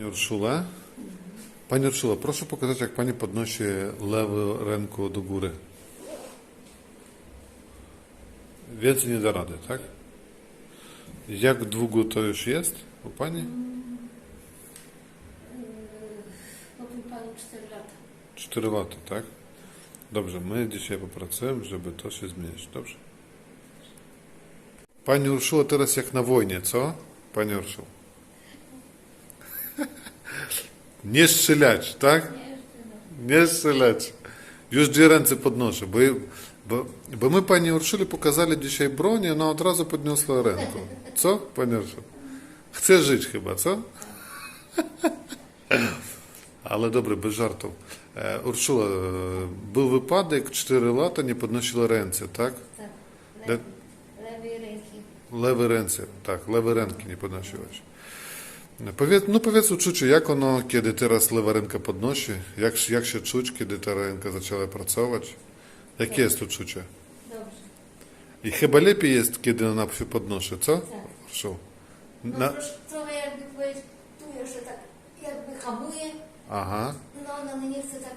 Pani Urszula. Pani Urszula, proszę pokazać, jak Pani podnosi lewą rękę do góry. Więcej nie da rady, tak? Jak długo to już jest u Pani? Powiem Panu 4 lata. 4 lata, tak? Dobrze, my dzisiaj popracujemy, żeby to się zmienić. Dobrze. Pani Urszula teraz jak na wojnie, co? Pani Urszula. Już dwie ręce podnoszę, bo, bo, bo my Pani Urszuli pokazali dzisiaj broń, i ona od razu podniosła rękę. Co, Pani Urszula? Chce żyć chyba, co? Ale dobre, bez żartów. E, Urszula, e, był wypadek, 4 lata nie podnosiła ręce, tak? Tak. Le- Lewy, lewej ręki. Lewe ręce, tak, lewe ręki nie podnosiłaś. No powiedz, no powiedz uczucie, jak ono, kiedy teraz lewa ręka podnosi? Jak, jak się czuć, kiedy ta ręka zaczęła pracować? Jakie jest uczucie? Dobrze. I chyba lepiej jest, kiedy ona się podnosi, co? Tak. No Na, trochę jakby powiedzieć, tu jeszcze tak jakby hamuje, aha, no ona nie chce tak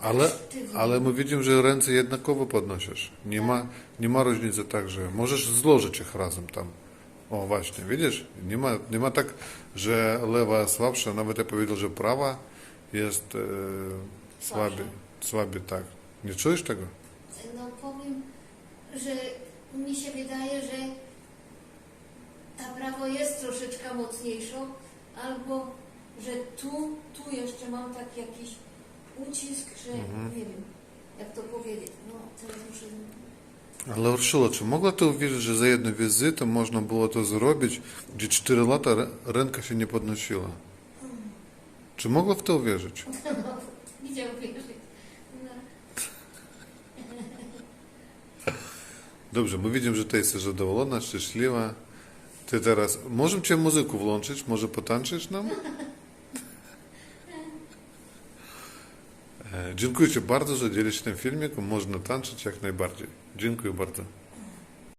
ale, ale my widzimy, że ręce jednakowo podnosisz. Nie ma, nie ma różnicy tak, że możesz złożyć ich razem tam. O właśnie, widzisz? Nie ma, nie ma tak, że lewa słabsza, nawet ja powiedział, że prawa jest e, słabiej. Słabiej, tak. Nie czujesz tego? No powiem, że mi się wydaje, że ta prawo jest troszeczkę mocniejszą, albo że tu, tu jeszcze mam tak jakiś ucisk, że Mhm. nie wiem, jak to powiedzieć. No teraz muszę... Ale Urszula, czy mogła to uwierzyć, że za jedną wizytę można było to zrobić, gdzie 4 lata rę- ręka się nie podnosiła? Czy mogła w to uwierzyć? No. Dobrze, my widzimy, że ty jesteś zadowolona, szczęśliwa. Ty teraz, możemy cię muzyku włączyć, może potańczysz nam? Dziękuję bardzo, że dzielisz się tym filmikiem. Można tańczyć jak najbardziej. Dziękuję bardzo.